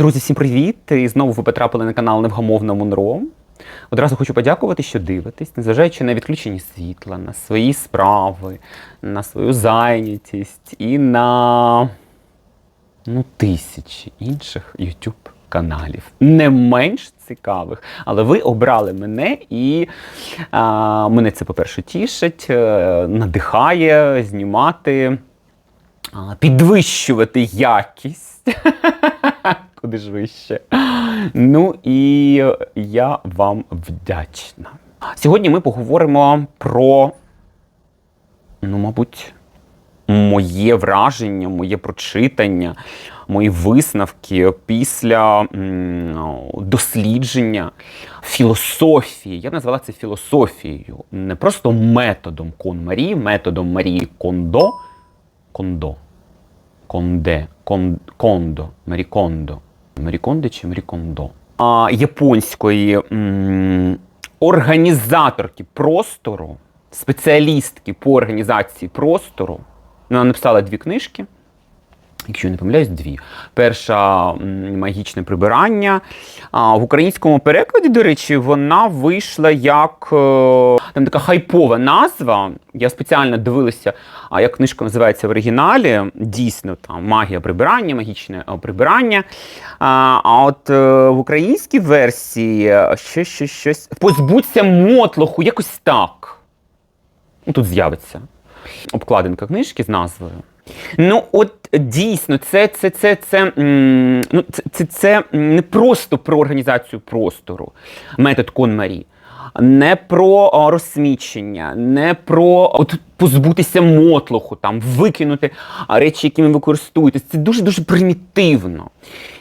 Друзі, всім привіт! І знову ви потрапили на канал Невгамовна Монро. Одразу хочу подякувати, що дивитесь, незважаючи на відключення світла, на свої справи, на свою зайнятість і на ну, тисячі інших YouTube каналів, не менш цікавих. Але ви обрали мене, і а, мене це, по-перше, тішить, е, надихає знімати, а, підвищувати якість. Куди ж вище. Ну і я вам вдячна. Сьогодні ми поговоримо про, ну, мабуть, моє враження, моє прочитання, мої висновки після дослідження філософії. Я назвала це філософією, не просто методом Кон Марії, методом Марії Кондо. Кондо. Конде, кон, кондо, Марікондо. Маріконде чи Марікондо? А, японської м, організаторки простору, спеціалістки по організації простору. Вона написала дві книжки. Якщо я не помиляюсь, дві. Перша магічне прибирання. А, в українському перекладі, до речі, вона вийшла як е, там така хайпова назва. Я спеціально дивилася, як книжка називається в оригіналі. Дійсно, там магія прибирання, магічне е, прибирання. А, от е, в українській версії ще щось, щось. Позбудься мотлоху, якось так. Ну, Тут з'явиться обкладинка книжки з назвою. Ну, от дійсно, це, це, це, це, ну, це, це, це не просто про організацію простору, метод Конмарі, не про розсмічення, не про от, позбутися мотлоху, там, викинути речі, які ви використовуєте. Це дуже-дуже примітивно.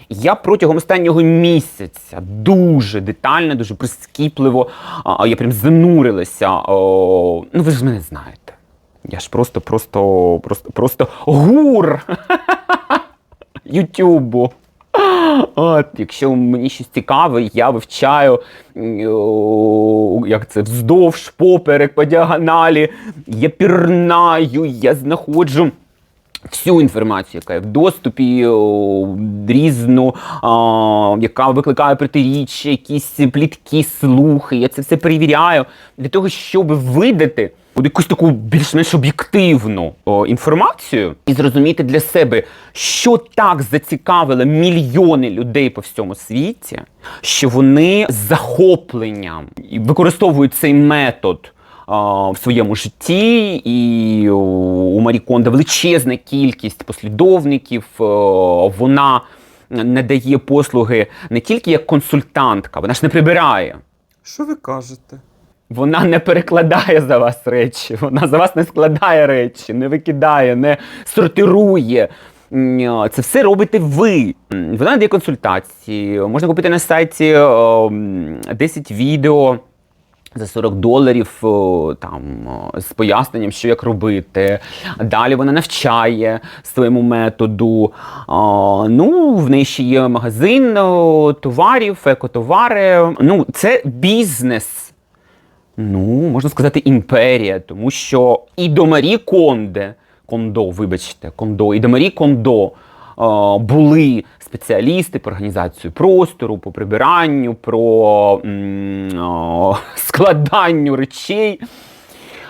Я протягом останнього місяця дуже детально, дуже прискіпливо, я прям занурилася. О, ну, ви ж мене знаєте. Я ж просто, просто, просто, просто гур Ютубу. От, якщо мені щось цікаве, я вивчаю як це, вздовж, поперек, по діагоналі, я пірнаю, я знаходжу всю інформацію, яка є в доступі, різну, а, яка викликає протиріччя, якісь плітки, слухи. Я це все перевіряю для того, щоб видати якусь таку більш-менш об'єктивну інформацію і зрозуміти для себе, що так зацікавило мільйони людей по всьому світі, що вони з захопленням використовують цей метод в своєму житті, і у Марі Кондо величезна кількість послідовників. Вона надає послуги не тільки як консультантка, вона ж не прибирає. Що ви кажете? Вона не перекладає за вас речі, вона за вас не складає речі, не викидає, не сортирує. Це все робите ви. Вона дає консультації. Можна купити на сайті 10 відео за 40 доларів там, з поясненням, що як робити. Далі вона навчає своєму методу. Ну, в неї ще є магазин товарів, екотовари. Ну, це бізнес. Ну, можна сказати, імперія, тому що і до Марі Конде, Кондо, вибачте, Кондо, і до Марі Кондо були спеціалісти по організацію простору, по прибиранню, про о, складанню речей.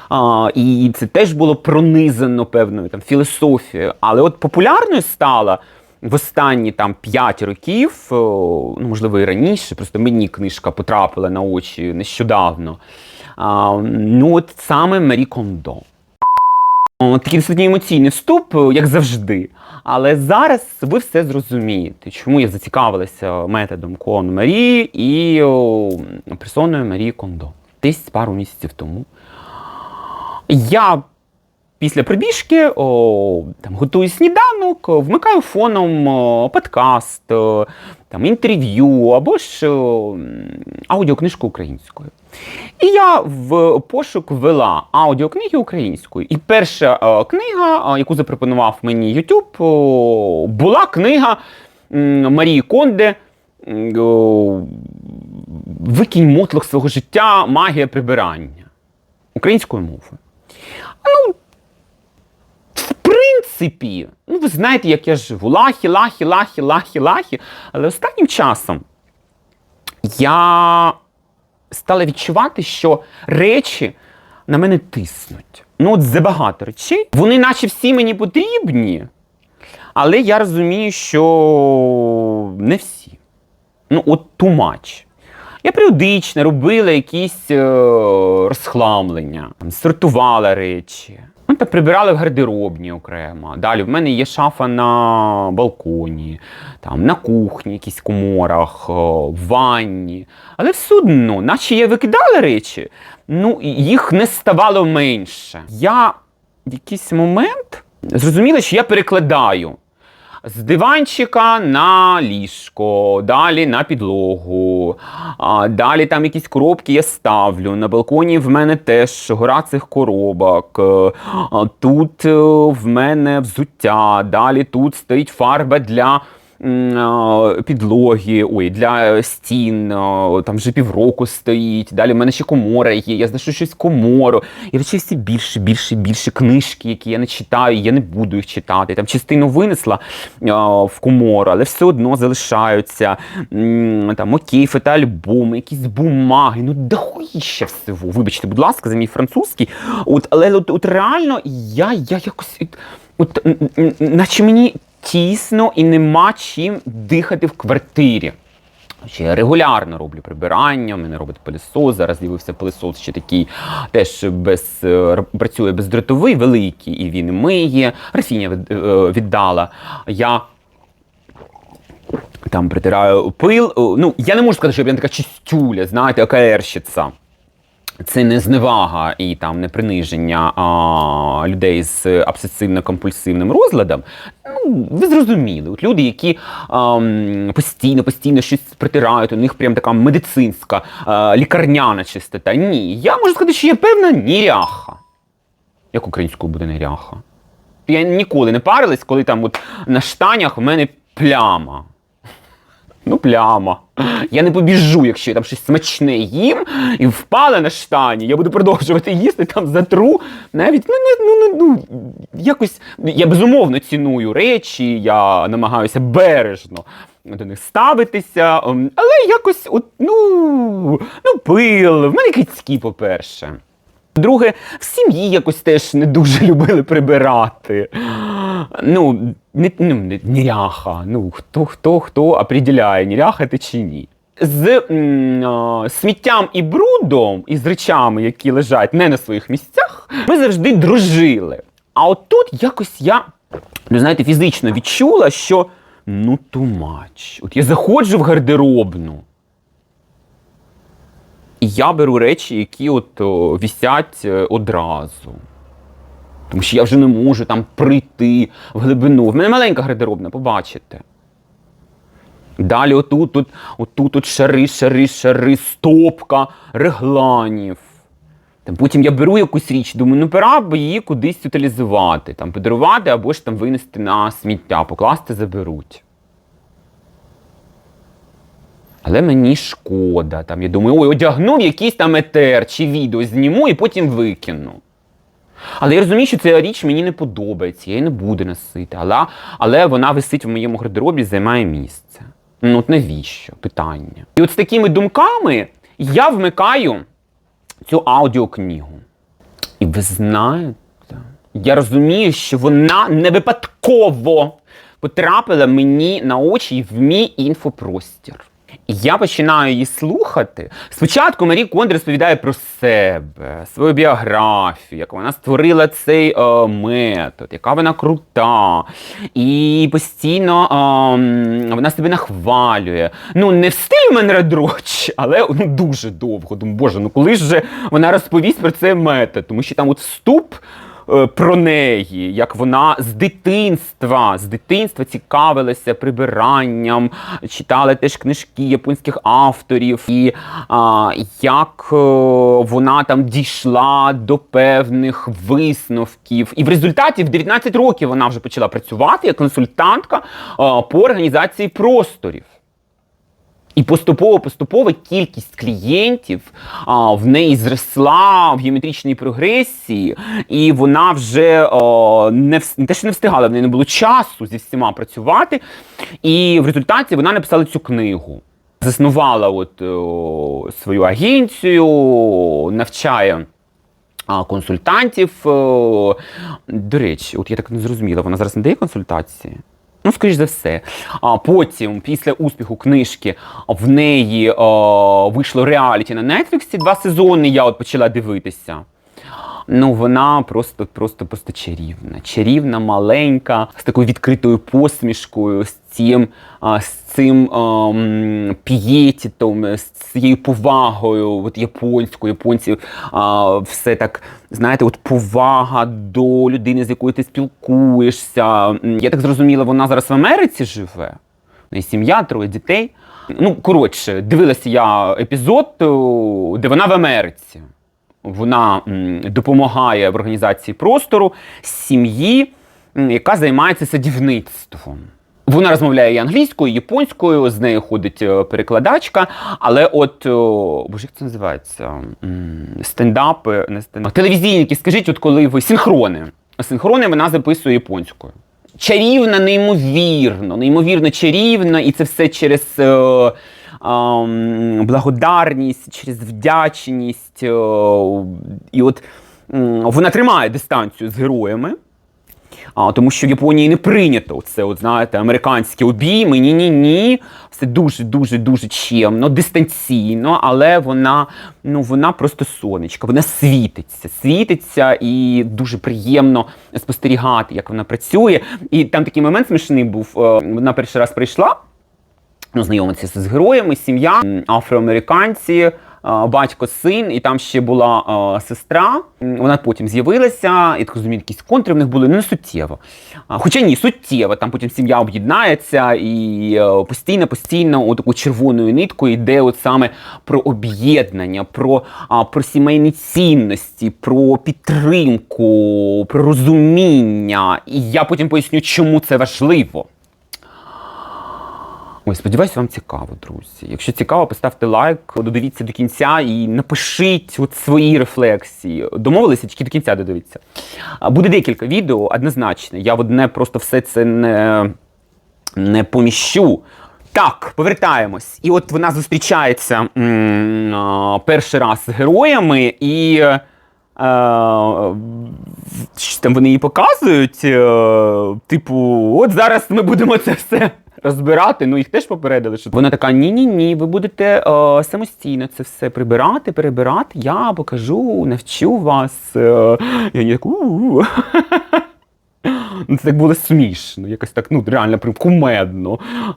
А, і це теж було пронизано певною там філософією. Але от популярною стала в останні там 5 років, ну можливо і раніше, просто мені книжка потрапила на очі нещодавно. Ну, от саме Марі Кондо. Такий достатньо емоційний вступ, як завжди. Але зараз ви все зрозумієте, чому я зацікавилася методом Кон Марі і персоною Марії Кондо. Десь пару місяців тому. Я після пробіжки о, там, готую сніданок, вмикаю фоном о, подкаст, о, там, інтерв'ю або ж о, аудіокнижку українською. І я в пошук ввела аудіокниги українською. І перша е, книга, е, яку запропонував мені YouTube, о, була книга м, Марії Конде. о, Викинь мотлох свого життя, магія прибирання українською мовою. Ну, принципі ну ви знаєте, як я живу. Лахі, лахі, лахі, лахі, лахі. Але останнім часом я стала відчувати, що речі на мене тиснуть. Ну, от забагато речей. Вони, наче всі мені потрібні, але я розумію, що не всі. Ну, от much. Я періодично робила якісь е, розхламлення, сортувала речі. Ну, прибирали в гардеробні окремо. Далі в мене є шафа на балконі, там, на кухні, якісь коморах, е, в ванні. Але все одно, наче я викидала речі, ну їх не ставало менше. Я в якийсь момент зрозуміла, що я перекладаю з диванчика на ліжко, далі на підлогу, а, далі там якісь коробки я ставлю. На балконі в мене теж гора цих коробок. Е, Тут е, в мене взуття, далі тут стоїть фарба для. Підлоги, ой, для стін, там вже півроку стоїть. Далі в мене ще комора є. Я знайшов щось в комору. І речей всі більше, більше, більше книжки, які я не читаю, я не буду їх читати. Там частину винесла в комору, але все одно залишаються там окейфи та альбоми, якісь бумаги. Ну дохуїще всього. Вибачте, будь ласка, за мій французький. От, але от, от реально я, я якось. От, наче мені тісно і нема чим дихати в квартирі. Ще я регулярно роблю прибирання, мене робить пилісос. Зараз з'явився пилісос ще такий, теж без, е, працює бездротовий, великий, і він миє. Рафіня е, віддала. Я там притираю пил. Ну, я не можу сказати, що я така чистюля, знаєте, ОКРщиця. Це не зневага і там не приниження а, людей з обсесивно-компульсивним розладом. Ну, ви зрозуміли, от люди, які ам, постійно, постійно щось притирають, у них прям така медицинська, а, лікарняна чистота. Ні, я можу сказати, що є певна ніряха. Як українською буде неряха? Я ніколи не парилась, коли там от на штанях в мене пляма. Ну, пляма. Я не побіжу, якщо я там щось смачне їм і впала на штані. Я буду продовжувати їсти, там затру. Навіть ну, не, ну, ну, якось я безумовно ціную речі, я намагаюся бережно до них ставитися. ем, Але якось, от, ну, ну, пил, в мене кицькі, по-перше. Друге, в сім'ї якось теж не дуже любили прибирати. Ну, не, ну, не- неряха. Ну, хто, хто, хто определяє, неряха ти чи ні. З м, а, сміттям і брудом, і з речами, які лежать не на своїх місцях, ми завжди дружили. А от тут якось я, ну знаєте, фізично відчула, що ну much. От я заходжу в гардеробну. І я беру речі, які от о, вісять е, одразу. Тому що я вже не можу там прийти в глибину. В мене маленька гардеробна, побачите. Далі отут, тут, отут, тут шари, шари, шари, стопка, регланів. Там потім я беру якусь річ, думаю, ну пора б її кудись утилізувати, там, подарувати або ж там винести на сміття, покласти заберуть. Але мені шкода. Там, я думаю, ой, одягнув якийсь там етер чи відео зніму і потім викину. Але я розумію, що ця річ мені не подобається, я її не буду носити. Але, але вона висить в моєму гардеробі, займає місце. Ну от навіщо? Питання. І от з такими думками я вмикаю цю аудіокнигу. І ви знаєте, я розумію, що вона не випадково потрапила мені на очі і в мій інфопростір. Я починаю її слухати. Спочатку Марі Кондр розповідає про себе, свою біографію, як вона створила цей е, метод, яка вона крута. І постійно е, вона себе нахвалює. Ну, не в стилі Менредроч, але ну, дуже довго. Думаю, боже, ну коли ж же вона розповість про цей метод, тому що там от вступ про неї, як вона з дитинства, з дитинства цікавилася прибиранням, читала теж книжки японських авторів, і а, як е, вона там дійшла до певних висновків. І в результаті в 19 років вона вже почала працювати як консультантка а, по організації просторів. І поступово-поступово кількість клієнтів а, в неї зросла в геометричній прогресії, і вона вже а, не, не те, що не встигала, в неї не було часу зі всіма працювати. І в результаті вона написала цю книгу. Заснувала от, о, свою агенцію, навчає а, консультантів. О, До речі, от я так не зрозуміла, вона зараз не дає консультації? Ну, скоріш за все. А потім, після успіху книжки, в неї о, вийшло реаліті на Нетфліксі два сезони. Я от почала дивитися. Ну, вона просто, просто, просто чарівна. Чарівна, маленька, з такою відкритою посмішкою, цим, з цим ем, п'єтітом, з цією повагою от, японською. Японці а, все так, знаєте, от повага до людини, з якою ти спілкуєшся. Я так зрозуміла, вона зараз в Америці живе. Неї сім'я, троє дітей. Ну, коротше, дивилася я епізод, де вона в Америці. Вона допомагає в організації простору сім'ї, яка займається садівництвом. Вона розмовляє і англійською, і японською, з нею ходить е, перекладачка, але от о, боже, як це називається? Стендапи, не стендапи. Телевізійники, скажіть, от коли ви синхрони. Синхрони вона записує японською. Чарівна, неймовірно, неймовірно чарівна, і це все через е, благодарність, через вдячність. Е, і от вона тримає дистанцію з героями. А, тому що в Японії не прийнято це, от знаєте, американські обійми. Ні, ні, ні. Все дуже, дуже, дуже чемно, дистанційно, але вона, ну, вона просто сонечка, вона світиться, світиться і дуже приємно спостерігати, як вона працює. І там такий момент смішний був. е, Вона перший раз прийшла ну, знайомитися з героями, сім'я, афроамериканці, батько, син, і там ще була е, сестра. Вона потім з'явилася, і так розумію, якісь контри в них були, ну не суттєво. Хоча ні, суттєво, там потім сім'я об'єднається і е, постійно, постійно таку червоною ниткою йде от саме про об'єднання, про, про сімейні цінності, про підтримку, про розуміння. І я потім поясню, чому це важливо. Ой, сподіваюся, вам цікаво, друзі. Якщо цікаво, поставте лайк, додивіться до кінця і напишіть от свої рефлексії. Домовилися, тільки до кінця додивіться. Буде декілька відео, однозначно. Я одне просто все це не, не поміщу. Так, повертаємось. І от вона зустрічається м, а, перший раз з героями, і е, там вони її показують. е, типу, от зараз ми будемо це все розбирати. Ну їх теж попередили, що вона така: ні-ні ні, ви будете е, самостійно це все прибирати, перебирати. Я покажу, навчу вас. Е, і вони. Ну, Це так було смішно, якось так, ну реально прям кумедно. Е,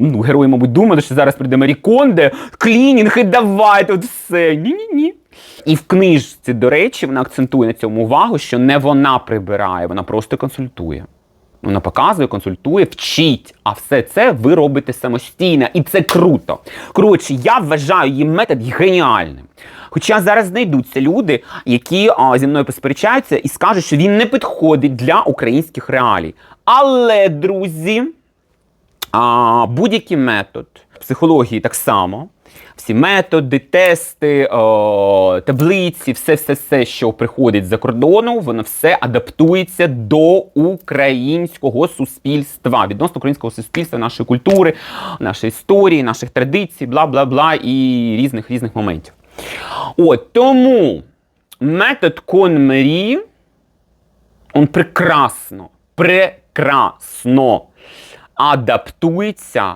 ну, герої, мабуть, думали, що зараз прийде Марі Конде, клінінг і давай тут все. Ні-ні-ні. І в книжці, до речі, вона акцентує на цьому увагу, що не вона прибирає, вона просто консультує. Вона показує, консультує, вчить, а все це ви робите самостійно, і це круто. Коротше, я вважаю її метод геніальним. Хоча зараз знайдуться люди, які а, зі мною посперечаються і скажуть, що він не підходить для українських реалій. Але, друзі, будь-який метод психології так само. Всі методи, тести, о, таблиці, все, все, все, що приходить з-за кордону, воно все адаптується до українського суспільства, відносно українського суспільства, нашої культури, нашої історії, наших традицій, бла бла бла і різних різних моментів. От тому метод Конмері, он прекрасно, прекрасно адаптується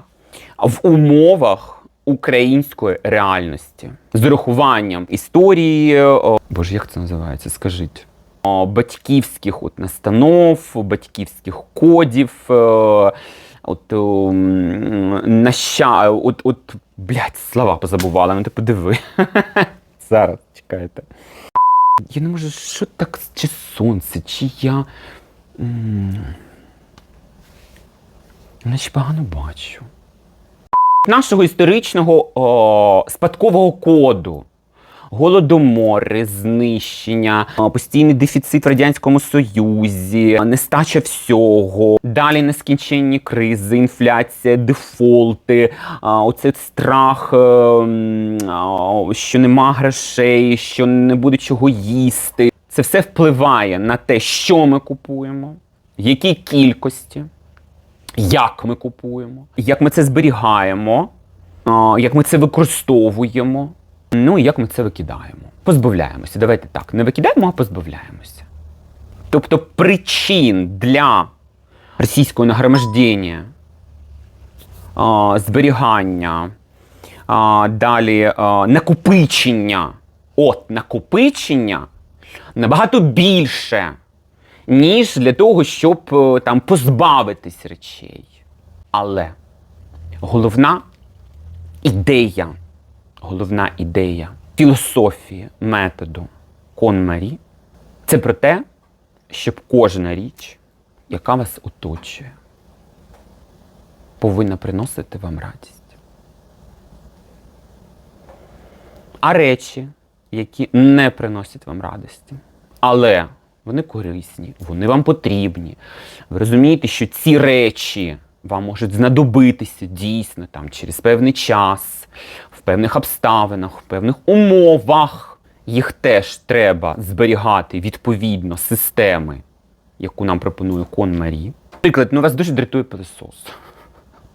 в умовах української реальності з урахуванням історії. о, Боже, як це називається? Скажіть. о, Батьківських от настанов, батьківських кодів, е, от, наща, от, от, блядь, слова позабувала, ну ти подиви. Зараз, чекайте. Я не можу, що так, чи сонце, чи я. Наче погано бачу. Нашого історичного о, спадкового коду. голодомори, знищення, постійний дефіцит в радянському союзі, нестача всього, далі нескінченні кризи, інфляція, дефолти, а, оце страх, е, що нема грошей, що не буде чого їсти. Це все впливає на те, що ми купуємо, в якій кількості, як ми купуємо, як ми це зберігаємо, як ми це використовуємо, ну і як ми це викидаємо. Позбавляємося. Давайте так, не викидаємо, а позбавляємося. Тобто причин для російського нагромождення, зберігання, далі накопичення. От накопичення набагато більше, ніж для того, щоб е, там позбавитись речей. Але головна ідея, головна ідея філософії методу Конмарі це про те, щоб кожна річ, яка вас оточує, повинна приносити вам радість. А речі, які не приносять вам радості, але вони корисні, вони вам потрібні. Ви розумієте, що ці речі вам можуть знадобитися дійсно там через певний час, в певних обставинах, в певних умовах. Їх теж треба зберігати відповідно системи, яку нам пропонує Кон Марі. Наприклад, ну вас дуже дратує пилосос.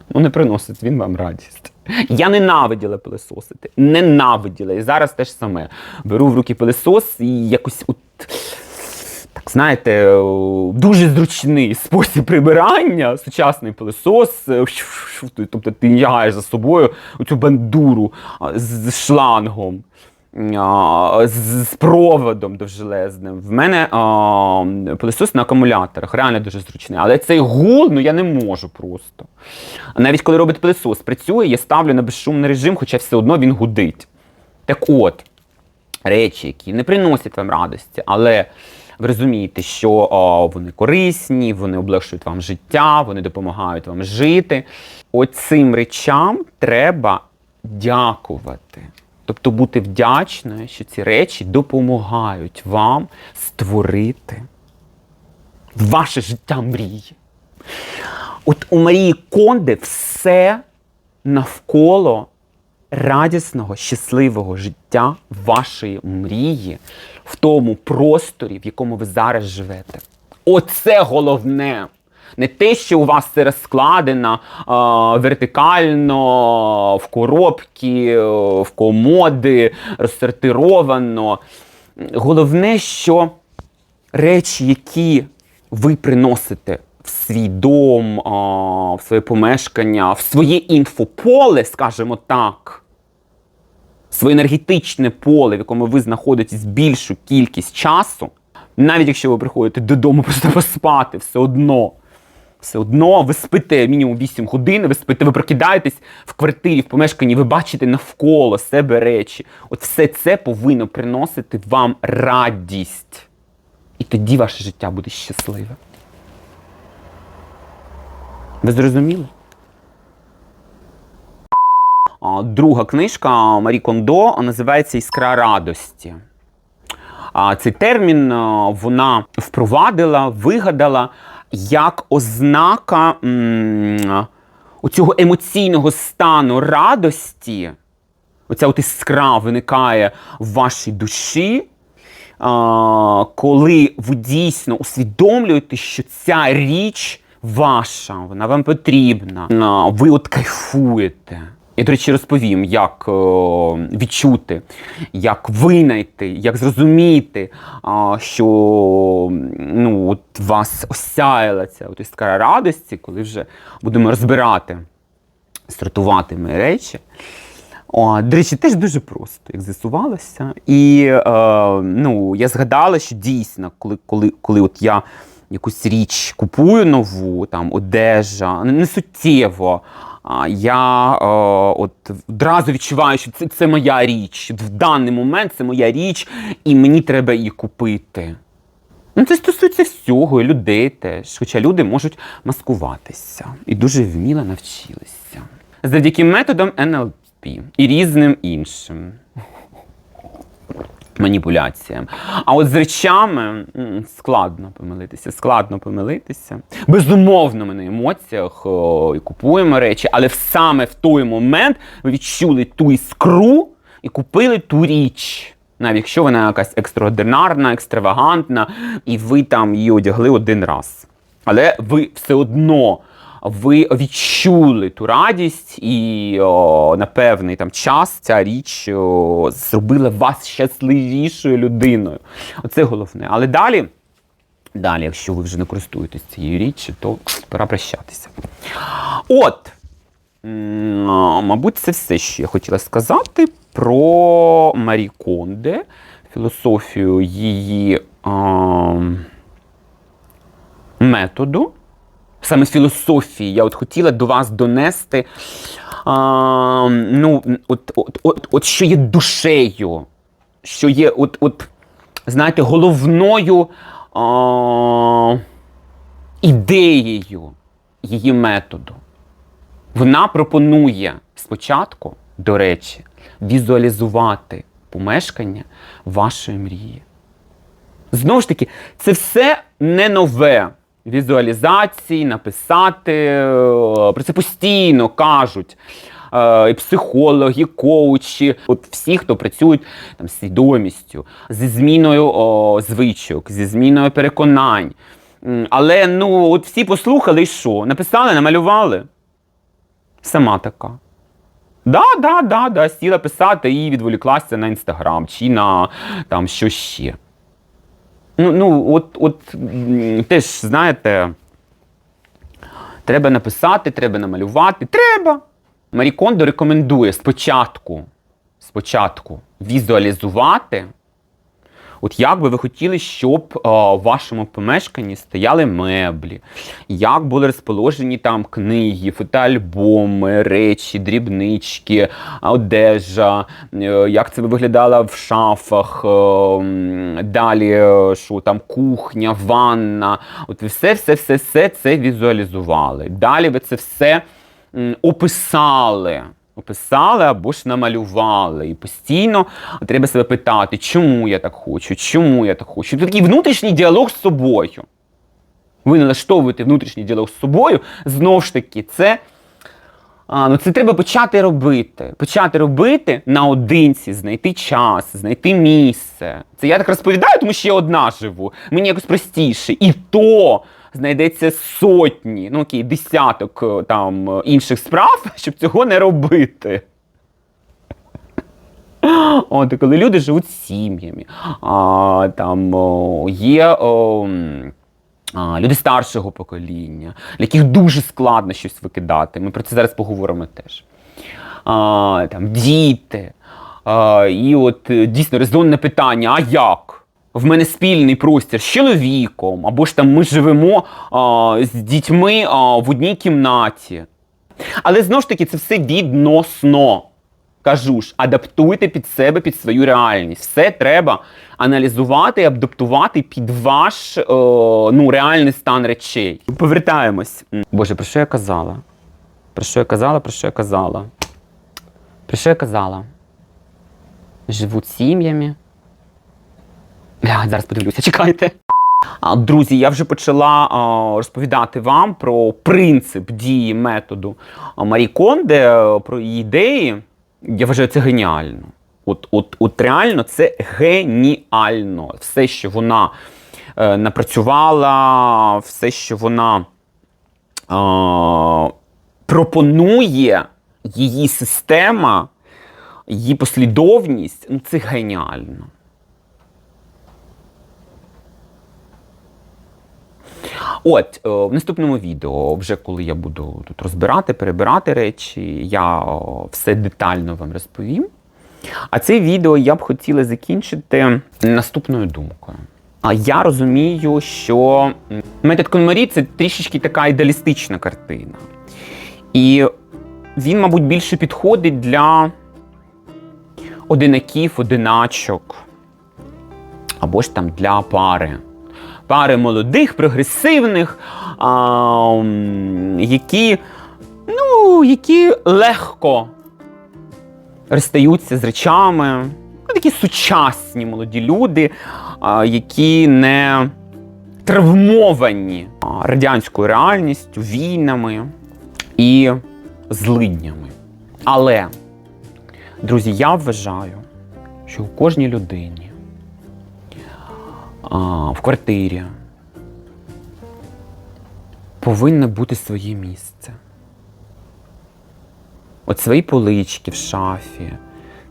Ну, не приносить він вам радість. Я ненавиділа пилесосити. Ненавиділа. І зараз теж саме. Беру в руки пилесос і якось от. Знаєте, дуже зручний спосіб прибирання, сучасний пилесос. е, Тобто ти тягаєш за собою цю бандуру з шлангом. З з проводом довжелезним. В мене а, пилосос на акумуляторах, реально дуже зручний. Але цей гул, ну я не можу просто. Навіть коли робить пилосос, працює, я ставлю на безшумний режим, хоча все одно він гудить. Так от, речі, які не приносять вам радості, але ви розумієте, що о, вони корисні, вони облегшують вам життя, вони допомагають вам жити. Оцим речам треба дякувати. Тобто бути вдячною, що ці речі допомагають вам створити ваше життя мрії. От у Марії Конде все навколо радісного, щасливого життя вашої мрії в тому просторі, в якому ви зараз живете. Оце головне. Не те, що у вас це розкладено а, вертикально, в коробки, в комоди, розсортировано. Головне, що речі, які ви приносите в свій дом, а, в своє помешкання, в своє інфополе, скажімо так, своє енергетичне поле, в якому ви знаходитесь більшу кількість часу, навіть якщо ви приходите додому просто поспати, все одно. Все одно ви спите мінімум 8 годин, ви спите, ви прокидаєтесь в квартирі, в помешканні, ви бачите навколо себе речі. От все це повинно приносити вам радість. І тоді ваше життя буде щасливе. Ви зрозуміли? Друга книжка Марі Кондо називається Іскра радості. Цей термін вона впровадила, вигадала як ознака м, оцього емоційного стану радості. Оця от іскра виникає в вашій душі, коли ви дійсно усвідомлюєте, що ця річ ваша, вона вам потрібна, ви от кайфуєте. Я, до речі, розповім, як е, відчути, як винайти, як зрозуміти, а, що ну, от вас осяяла ця от іскра радості, коли вже будемо розбирати, сортувати ми речі. О, до речі, теж дуже просто, як з'ясувалося. І е, ну, я згадала, що дійсно, коли, коли, коли от я якусь річ купую нову, там одежа, не суттєво. Я е, от одразу відчуваю, що це, це моя річ. В даний момент це моя річ, і мені треба її купити. Ну, це стосується всього, і людей теж. Хоча люди можуть маскуватися і дуже вміло навчилися. Завдяки методам НЛП і різним іншим. Маніпуляціям. А от з речами складно помилитися, складно помилитися. Безумовно, ми на емоціях і купуємо речі, але саме в той момент ви відчули ту іскру і купили ту річ. Навіть якщо вона якась екстраординарна, екстравагантна, і ви там її одягли один раз. Але ви все одно ви відчули ту радість, і на певний там час ця річ о, зробила вас щасливішою людиною. Оце головне. Але далі, далі, якщо ви вже не користуєтесь цією річчю, то пора прощатися. От. Мабуть, це все, що я хотіла сказати про Марі Конде, філософію її а, методу саме філософії, я от хотіла до вас донести, а, ну, от, от, от, от що є душею, що є, от, от, знаєте, головною а, ідеєю її методу. Вона пропонує спочатку, до речі, візуалізувати помешкання вашої мрії. Знову ж таки, це все не нове. Візуалізації, написати. е, Про це постійно кажуть. е, І психологи, і коучі, от всі, хто працюють там, з свідомістю, зі зміною о, звичок, зі зміною переконань. Але ну, от всі послухали і що? Написали, намалювали. Сама така. Да, да, да, да, сіла писати і відволіклася на інстаграм чи на там що ще. Ну, ну от, от теж, знаєте, треба написати, треба намалювати. Треба. Марі Кондо рекомендує спочатку, спочатку візуалізувати. От як би ви хотіли, щоб а, в вашому помешканні стояли меблі, як були розположені там книги, фотоальбоми, речі, дрібнички, одежа, е, як це би виглядало в шафах, е, далі е, що там кухня, ванна. От ви все, все, все, все це візуалізували. Далі ви це все описали. Описали або ж намалювали. І постійно треба себе питати, чому я так хочу, чому я так хочу. Це такий внутрішній діалог з собою. Ви налаштовуєте внутрішній діалог з собою, знову ж таки, це, а, ну, це треба почати робити. Почати робити наодинці, знайти час, знайти місце. Це я так розповідаю, тому що я одна живу. Мені якось простіше. І то знайдеться сотні, ну окей, десяток е, там е, інших справ, щоб цього не робити. От, і коли люди живуть з сім'ями, а, там о, є о, а, люди старшого покоління, для яких дуже складно щось викидати. Ми про це зараз поговоримо теж. А, там, діти. А, і от е, дійсно резонне питання: а як? В мене спільний простір з чоловіком, або ж там ми живемо а, з дітьми а, в одній кімнаті. Але знову ж таки, це все відносно. Кажу ж, адаптуйте під себе, під свою реальність. Все треба аналізувати адаптувати під ваш е, ну, реальний стан речей. Повертаємось. Боже, про що я казала? Про що я казала, про що я казала? Про що я казала? Живуть сім'ями. Бля, зараз подивлюся, чекайте. Друзі, я вже почала розповідати вам про принцип дії методу Марі Конде, е, про її ідеї. Я вважаю це геніально. От, от, от реально це геніально. Все, що вона е, напрацювала, все, що вона пропонує, її система, її послідовність, ну це геніально. От, е, в наступному відео, вже коли я буду тут розбирати, перебирати речі, я все детально вам розповім. А це відео я б хотіла закінчити наступною думкою. А я розумію, що метод Конмарі це трішечки така ідеалістична картина. І він, мабуть, більше підходить для одинаків, одиначок, або ж там для пари. Пари молодих, прогресивних, а, які, ну, які легко розстаються з речами, ну, такі сучасні молоді люди, а, які не травмовані радянською реальністю, війнами і злиднями. Але, друзі, я вважаю, що у кожній людині в квартирі повинне бути своє місце. От свої полички в шафі,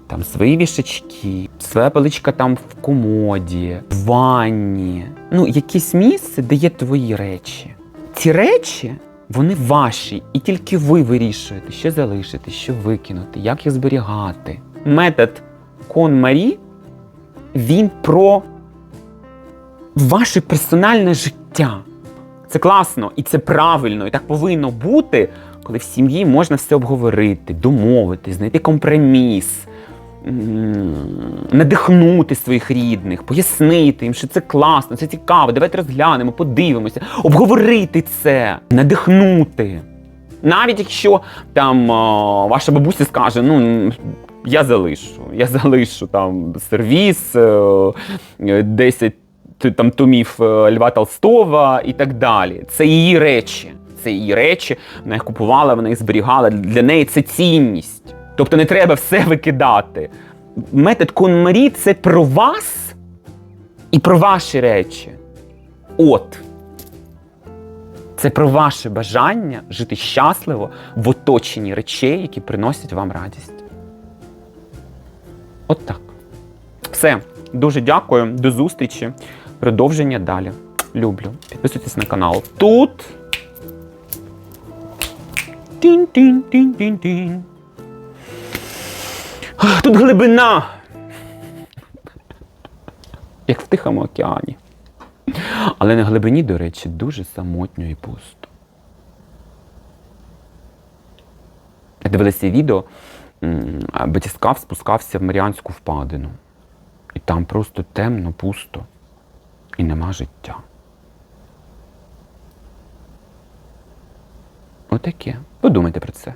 там свої вішачки, своя поличка там в комоді, в ванні. Ну, якесь місце, де є твої речі. Ці речі, вони ваші, і тільки ви вирішуєте, що залишити, що викинути, як їх зберігати. Метод Кон Марі він про ваше персональне життя. Це класно і це правильно, і так повинно бути, коли в сім'ї можна все обговорити, домовитись, знайти компроміс, надихнути своїх рідних, пояснити їм, що це класно, це цікаво, давайте розглянемо, подивимося, обговорити це, надихнути. Навіть якщо там ваша бабуся скаже, ну. Я залишу, я залишу там сервіс, е, е, 10 т- там томів е, Льва Толстого і так далі. Це її речі. Це її речі, вона їх купувала, вона їх зберігала. Для неї це цінність. Тобто не треба все викидати. Метод Конмарі це про вас і про ваші речі. От. Це про ваше бажання жити щасливо в оточенні речей, які приносять вам радість. От так. Все. Дуже дякую. До зустрічі. Продовження далі. Люблю. Підписуйтесь на канал. Тут. Тін-тін-тін-тін-тін. Тут глибина. Як в Тихому океані. Але на глибині, до речі, дуже самотньо і пусто. Я дивилася відео, батіскав спускався в Маріанську впадину. І там просто темно, пусто. І нема життя. Отаке. Подумайте про це.